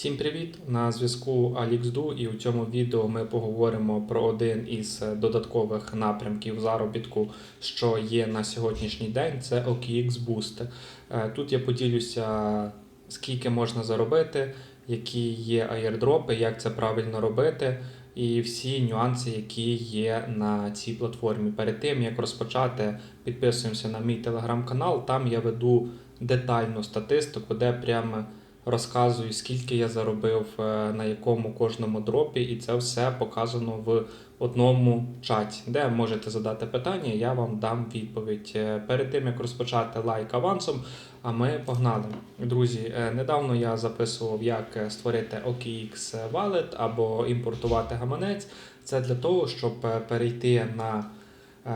Всім привіт! На зв'язку AlixDo і у цьому відео ми поговоримо про один із е, додаткових напрямків заробітку, що є на сьогоднішній день. Це OKX Boost. Е, Тут я поділюся, скільки можна заробити, які є аєрдропи, як це правильно робити, і всі нюанси, які є на цій платформі. Перед тим як розпочати, підписуємося на мій телеграм-канал. Там я веду детальну статистику, де прямо розказую, скільки я заробив е, на якому кожному дропі, і це все показано в одному чаті, де можете задати питання, я вам дам відповідь. Е, Перед тим як розпочати лайк авансом, а ми погнали. Друзі, е, недавно я записував, як створити OKX Wallet або імпортувати гаманець. Це для того, щоб перейти на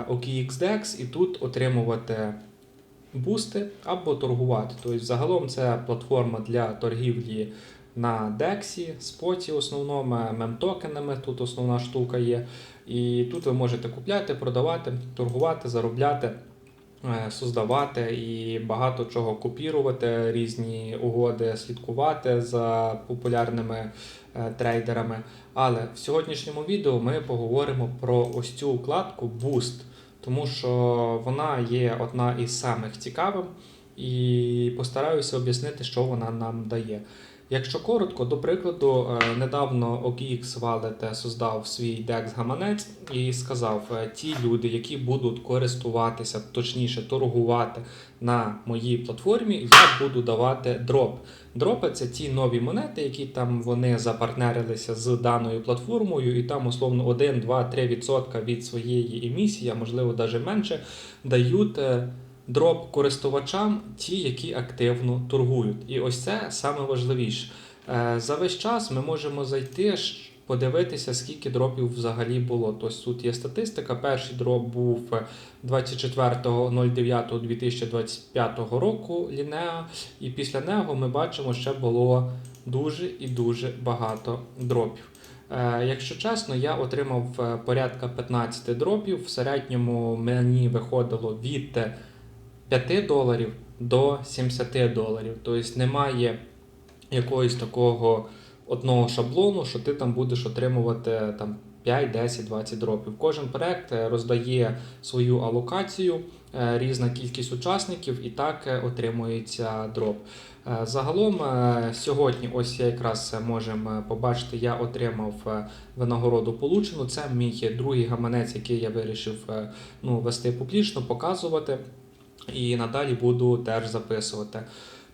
OKX DEX і тут отримувати бусти або торгувати. Тобто, загалом це платформа для торгівлі на DEX, споті основному, мемтокенами. Тут основна штука є. І тут ви можете купляти, продавати, торгувати, заробляти. е, Создавати і багато чого копірувати, різні угоди, слідкувати за популярними е, трейдерами. Але в сьогоднішньому відео ми поговоримо про ось цю вкладку Boost тому що вона є одна із самих цікавих, і постараюся об'яснити, що вона нам дає. Якщо коротко, до прикладу, е, недавно OKX Wallet создав свій DEX гаманець і сказав: е, ті люди, які будуть користуватися, точніше торгувати на моїй платформі, я буду давати дроп. Дропи це ті нові монети, які там вони запартнерилися з даною платформою, і там условно 1, 2, 3% від своєї емісії, а можливо навіть менше, дають е, дроп користувачам, ті, які активно торгують. І ось це саме важливіше. Е, За весь час ми можемо зайти. Подивитися, скільки дропів взагалі було. Тобто тут є статистика. Перший дроп був 24.09.2025 року Лінеа, і після нього ми бачимо, що було дуже і дуже багато дропів. Е, Якщо чесно, я отримав е, порядка 15 дропів. В середньому мені виходило від 5 доларів до 70 доларів. Тобто немає якогось такого одного шаблону, що ти там будеш отримувати там 5, 10, 20 дропів. Кожен проект е, роздає свою алокацію, е, різна кількість учасників, і так е, отримується дроп. Загалом сьогодні, ось я якраз можемо побачити, я отримав винагороду получену. Це мій другий гаманець, який я вирішив ну, вести публічно, показувати. І надалі буду теж записувати.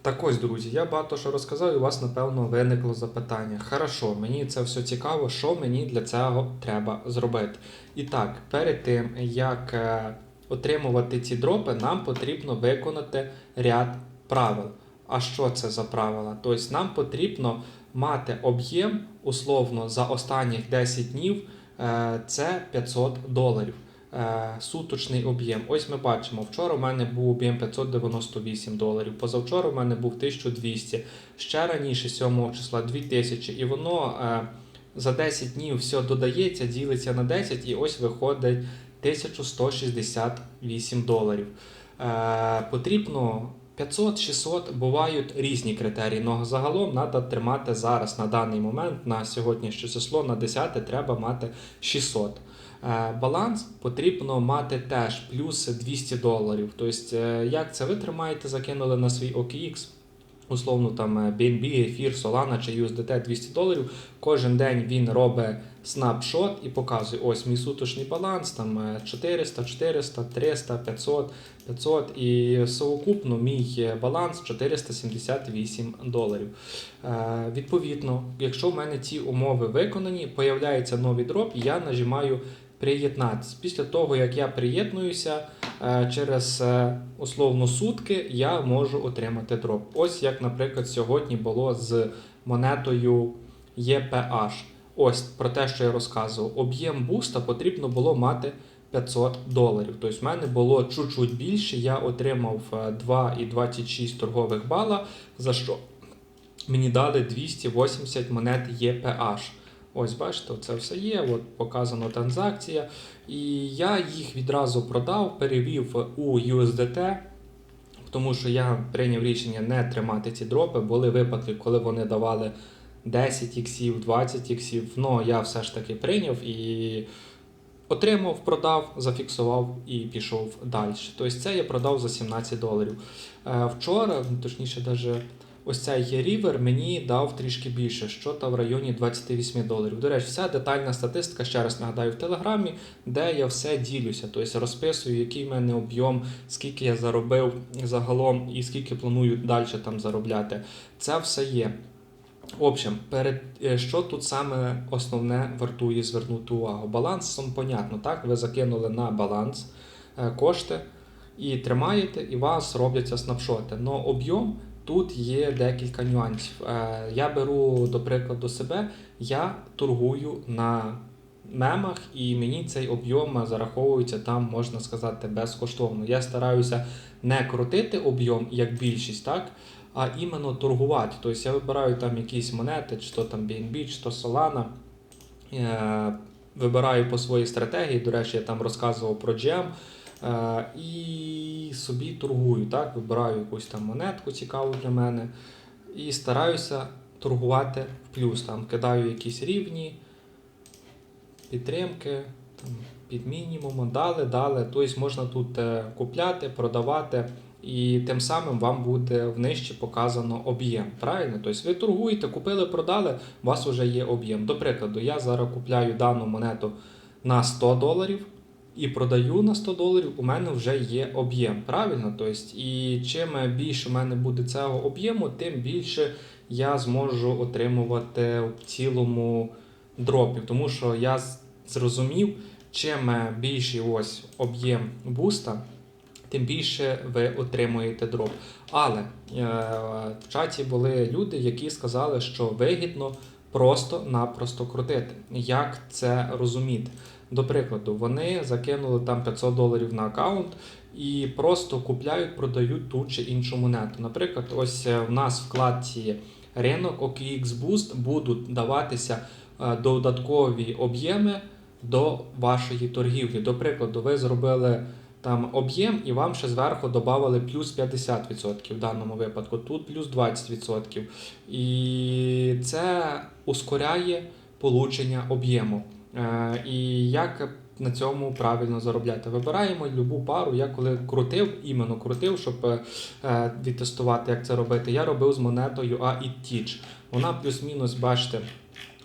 Так ось, друзі, я багато що розказав, і у вас, напевно, виникло запитання. Хорошо, мені це все цікаво, що мені для цього треба зробити. І так, перед тим, як е, отримувати ці дропи, нам потрібно виконати ряд правил. А що це за правила? Тобто нам потрібно мати об'єм, условно, за останніх 10 днів е, це 500 доларів. Е, Суточний об'єм. Ось ми бачимо, вчора в мене був об'єм 598 доларів, позавчора в мене був 1200, ще раніше, 7 числа 2000, і воно е, за 10 днів все додається, ділиться на 10, і ось виходить 1168 доларів. Е, Потрібно 500-600 бувають різні критерії. але загалом треба тримати зараз на даний момент, на сьогоднішнє число, на 10 треба мати 600. Е, Баланс потрібно мати теж плюс 200 доларів. Тобто, е, як це ви тримаєте, закинули на свій OKX, условно там е, BNB, ефір, Solana чи USDT 200 доларів. Кожен день він робить снапшот і показує ось мій суточний баланс, там е, 400, 400, 300, 500, 500 і совокупно мій е, баланс 478 доларів. Е, відповідно, якщо в мене ці умови виконані, появляється новий дроп, я нажимаю приєднатися. Після того, як я приєднуюся, е, через е, условно сутки я можу отримати дроп. Ось як, наприклад, сьогодні було з монетою EPH. Ось про те, що я розказував. Об'єм буста потрібно було мати 500 доларів. Тобто в мене було чуть-чуть більше. Я отримав е, 2,26 торгових бала, за що мені дали 280 монет EPH. Ось бачите, це все є. От показана транзакція. І я їх відразу продав, перевів у USDT, тому що я прийняв рішення не тримати ці дропи. Були випадки, коли вони давали 10 іксів, 20 іксів. Ну, я все ж таки прийняв і отримав, продав, зафіксував і пішов далі. Тобто це я продав за 17 доларів. Е, Вчора, точніше, даже ось цей рівер мені дав трішки більше, що та в районі 28 доларів. До речі, вся детальна статистика, ще раз нагадаю, в Телеграмі, де я все ділюся, тобто розписую, який в мене об'єм, скільки я заробив загалом і скільки планую далі там заробляти. Це все є. В общем, перед е, що тут саме основне вартує звернути увагу? Балансом, понятно, так? Ви закинули на баланс е, кошти і тримаєте, і вас робляться снапшоти. Но об'єм тут є декілька нюансів. Е, Я беру, до прикладу, себе, я торгую на мемах, і мені цей об'єм зараховується там, можна сказати, безкоштовно. Я стараюся не крутити об'єм як більшість, так? а іменно торгувати. Тобто я вибираю там якісь монети, чи то там BNB, чи то Solana. Е, Вибираю по своїй стратегії. До речі, я там розказував про GM. Е, І собі торгую. Так? Вибираю якусь там монетку цікаву для мене. І стараюся торгувати в плюс. Там кидаю якісь рівні, підтримки, там, під мінімумом, дали, дали. Тобто можна тут е, купляти, продавати. І тим самим вам буде в нижче показано об'єм. Правильно? Тобто ви торгуєте, купили, продали, у вас вже є об'єм. До прикладу, я зараз купляю дану монету на 100 доларів і продаю на 100 доларів, у мене вже є об'єм. Правильно? Тобто, і чим більше в мене буде цього об'єму, тим більше я зможу отримувати в цілому дропів. Тому що я зрозумів, чим більший ось об'єм буста тим більше ви отримуєте дроп. Але е, в чаті були люди, які сказали, що вигідно просто-напросто крутити. Як це розуміти? До прикладу, вони закинули там 500 доларів на аккаунт і просто купляють, продають ту чи іншу монету. Наприклад, ось е, в нас вкладці ринок OKX Boost будуть даватися е, додаткові об'єми до вашої торгівлі. До прикладу, ви зробили там об'єм, і вам ще зверху додали плюс 50% в даному випадку, тут плюс 20%. І це ускоряє получення об'єму. Е, І як на цьому правильно заробляти? Вибираємо любу пару. Я коли крутив, іменно крутив, щоб е, відтестувати, як це робити. Я робив з монетою AITEACH. Вона плюс-мінус, бачите.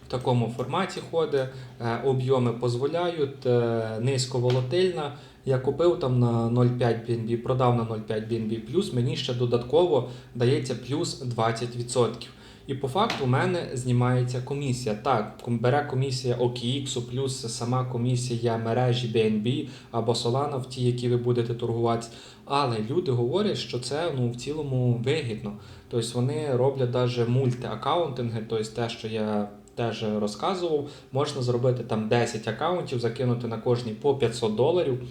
В такому форматі ходить, е, об'єми дозволяють, е, низько волатильна. Я купив там на 0,5 BNB, продав на 0,5 BNB, плюс мені ще додатково дається плюс 20%. І по факту у мене знімається комісія. Так, бере комісія OKX, плюс сама комісія мережі BNB або Solana, в ті, які ви будете торгувати. Але люди говорять, що це ну, в цілому вигідно. Тобто вони роблять навіть мультиаккаунтинги, тобто те, що я теж розказував, можна зробити там 10 аккаунтів, закинути на кожний по 500 доларів.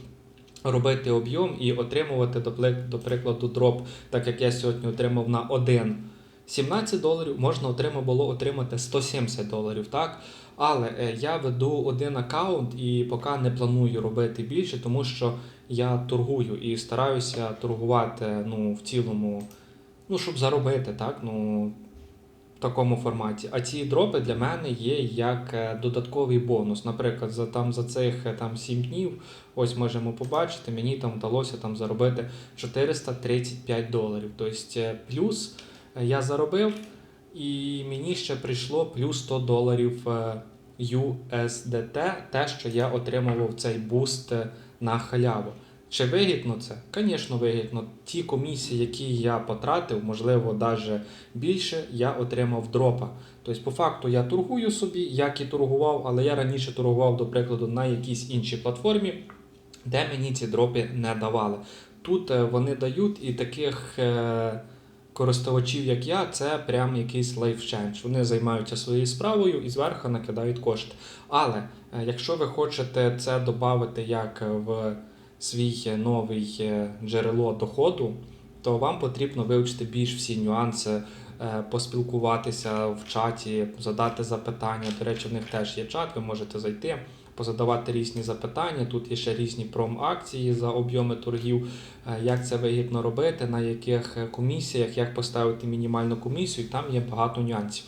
Робити об'єм і отримувати, до прикладу, дроп, так як я сьогодні отримав на один 17 доларів, можна отримав було отримати 170 доларів, так? Але е, я веду один аккаунт і поки не планую робити більше, тому що я торгую і стараюся торгувати ну, в цілому, ну, щоб заробити, так? Ну, такому форматі. А ці дропи для мене є як е, додатковий бонус. Наприклад, за, там, за цих е, там, 7 днів, ось можемо побачити, мені там вдалося там, заробити 435 доларів. Тобто плюс я заробив, і мені ще прийшло плюс 100 доларів е, USDT, те, що я отримував цей буст е, на халяву. Чи вигідно це? Звісно, вигідно. Ті комісії, які я потратив, можливо, навіть більше, я отримав дропа. Тобто, по факту, я торгую собі, як і торгував, але я раніше торгував, до прикладу, на якійсь іншій платформі, де мені ці дропи не давали. Тут е, вони дають і таких е, користувачів, як я, це прям якийсь лайфчендж. Вони займаються своєю справою і зверху накидають кошти. Але е, якщо ви хочете це додати як в свій новий е, джерело доходу, то вам потрібно вивчити більш всі нюанси, е, поспілкуватися в чаті, задати запитання. До речі, в них теж є чат, ви можете зайти, позадавати різні запитання. Тут є ще різні промакції за об'єми торгів, е, як це вигідно робити, на яких е, комісіях, як поставити мінімальну комісію. Там є багато нюансів.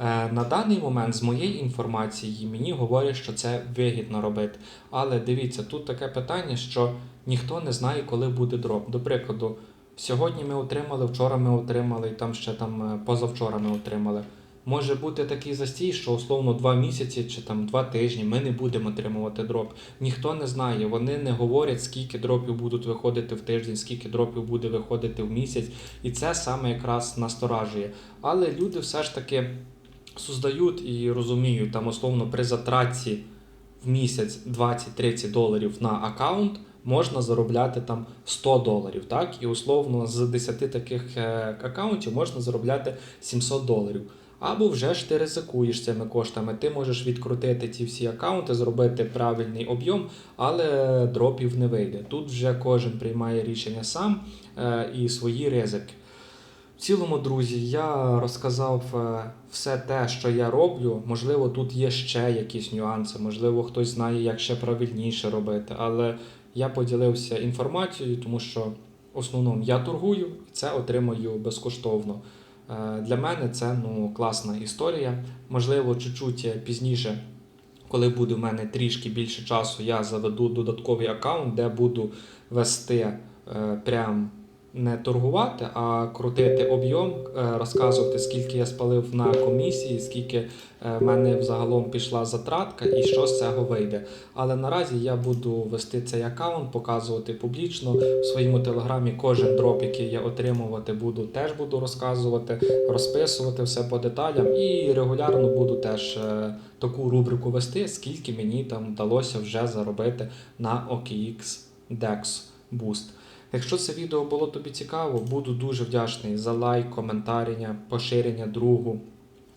Е, На даний момент, з моєї інформації, мені говорять, що це вигідно робити. Але дивіться, тут таке питання, що ніхто не знає, коли буде дроп. До прикладу, сьогодні ми отримали, вчора ми отримали, і там ще там позавчора ми отримали. Може бути такий застій, що условно два місяці чи там два тижні ми не будемо отримувати дроп. Ніхто не знає, вони не говорять, скільки дропів будуть виходити в тиждень, скільки дропів буде виходити в місяць, і це саме якраз насторажує. Але люди все ж таки создають і розуміють, там условно при затратці в місяць 20-30 доларів на аккаунт можна заробляти там 100 доларів, так? І условно з 10 таких е, аккаунтів можна заробляти 700 доларів. Або вже ж ти ризикуєш цими коштами. Ти можеш відкрутити ці всі аккаунти, зробити правильний об'єм, але дропів не вийде. Тут вже кожен приймає рішення сам е, і свої ризики. Цілому, друзі, я розказав е, все те, що я роблю. Можливо, тут є ще якісь нюанси, можливо, хтось знає, як ще правильніше робити. Але я поділився інформацією, тому що в основному я торгую і це отримую безкоштовно. Е, Для мене це ну, класна історія. Можливо, чуть-чуть пізніше, коли буде в мене трішки більше часу, я заведу додатковий аккаунт, де буду вести е, прям не торгувати, а крутити об'єм, е, розказувати, скільки я спалив на комісії, скільки е, в мене взагалом пішла затратка і що з цього вийде. Але наразі я буду вести цей аккаунт, показувати публічно в своєму телеграмі кожен дроп, який я отримувати буду, теж буду розказувати, розписувати все по деталям і регулярно буду теж е, таку рубрику вести, скільки мені там вдалося вже заробити на OKX DEX Boost. Якщо це відео було тобі цікаво, буду дуже вдячний за лайк, коментарення, поширення другу,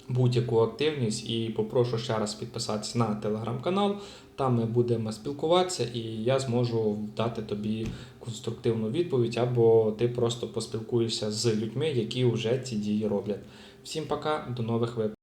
будь-яку активність і попрошу ще раз підписатися на телеграм-канал. Там ми будемо спілкуватися, і я зможу дати тобі конструктивну відповідь, або ти просто поспілкуєшся з людьми, які вже ці дії роблять. Всім пока, до нових випусків.